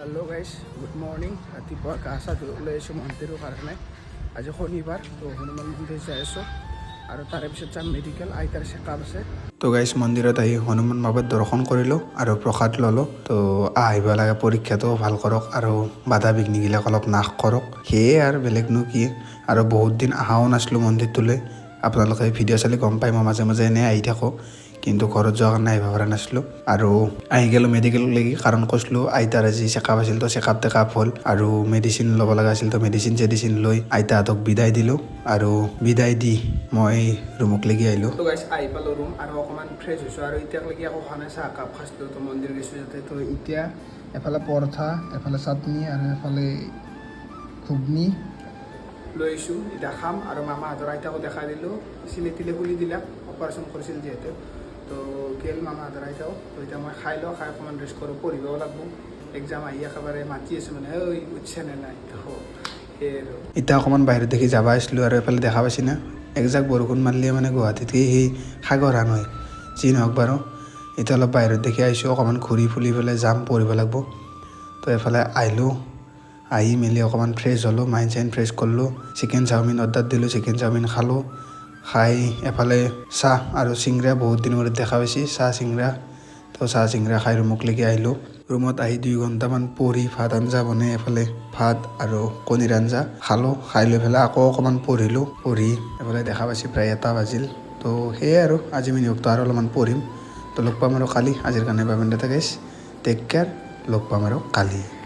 Hello' guys good morning ৰাতিপুৱা গা চা ধুই ওলাই আহিছোঁ মন্দিৰৰ কাৰণে আজি শনিবাৰ তো হনুমান মন্দিৰ যাই আছোঁ আৰু তাৰে পিছত যাম মেডিকেল আইতাৰ চেকআপ আছে তো গাইজ মন্দিৰত আহি হনুমান বাবাৰ দৰ্শন কৰিলোঁ আৰু প্ৰসাদ ল'লোঁ। তো আহিব লাগে, পৰীক্ষাটো ভালো কৰক আৰু বাধা বিঘ্নিগিলাক অলপ নাশ কৰক। সেয়ে আৰু বেলেগনো কি। আৰু বহুত দিন অহাও নাছিলোঁ মন্দিৰটোলৈ। আপোনালোকে ভিডিঅ' চালে গম পাই মই মাজে মাজে এনেই আহি থাকোঁ। কিন্তু ঘৰত যোৱাৰ কাৰণে আহিব পৰা নাছিলোঁ আৰু আহি গ'লোঁ মেডিকেললৈকে কাৰণ কৈছিলোঁ, আইতাৰ আজি চেকআপ আছিল তো চেকআপ টেকআপ হ'ল। আৰু মেডিচিন ল'ব লগা আছিল তো মেডিচিন চেডিচিন লৈ আইতাহঁতক বিদায় দিলোঁ। আৰু বিদায় দি মই ৰুমক লাগি আহিলোঁ। আহি পালোঁ ৰুম আৰু অকণমান ফ্ৰেছ হৈছোঁ। আৰু এতিয়ালৈকে একো খোৱা নাই, চাহ কাপ খাইছিলোঁ তো, মন্দিৰ গৈছোঁ যাতে। তো এতিয়া এফালে পৰঠা, এফালে চাটনি আৰু এফালে ঘুগনি লৈ আহিছোঁ, এতিয়া খাম। আৰু মামাহঁতৰ আইতাকো দেখাই দিলোঁ। চিলি খুলি দিলাক অপাৰেশ্যন কৰিছিল যিহেতু। তো গেল মামাহঁতৰ আইতাও। তো এতিয়া মই খাই লওঁ, খাই অকণমান ৰেষ্ট কৰোঁ, পঢ়িবও লাগব। এক্সাম আহি একেবাৰে মাতি আছে মানে ঐ, উঠছে নে নাই? তো সেয়ে আৰু। এতিয়া অকণমান বাহিৰত দেখি যাব আহিছিলোঁ আৰু এফালে দেখা পাইছি না। একজাক বৰষুণ মাৰিলে মানে গুৱাহাটীত সেই সেই সাগৰ হান হয়, যি নহওক বাৰু। এতিয়া অলপ বাহিৰত দেখি আহিছোঁ, অকণমান ঘূৰি ফুৰি পেলাই যাম, পঢ়িব লাগিব। তো এফালে আহিলোঁ, আহি মেলি অকণমান ফ্ৰেছ হ'লোঁ মাইণ্ড চাইণ্ড ফ্ৰেছ কৰিলোঁ। চিকেন চাওমিন অৰ্ডাৰ দিলোঁ চিকেন চাওমিন খালোঁ। খাই এফালে চাহ আৰু চিংৰা বহুত দিনৰ মূৰত দেখা পাইছি। চাহ, চিংৰা। তো চাহ, চিংৰা খাই ৰুমক লেগি আহিলোঁ। ৰুমত আহি দুই ঘণ্টামান পঢ়ি ভাত আঞ্জা বনাই এফালে ভাত আৰু কণীৰ আঞ্জা খালোঁ। খাই লৈ পেলাই আকৌ অকণমান পঢ়িলোঁ। পঢ়ি এফালে দেখা পাইছি প্ৰায় এটা বাজিল। তো সেয়াই আৰু, আজি মিনিমতো আৰু অলপমান পঢ়িম। তো লগ পাম আৰু কালি। আজিৰ কাৰণে দাতা গাইছ টেক কেয়াৰ লগ পাম আৰু কালি।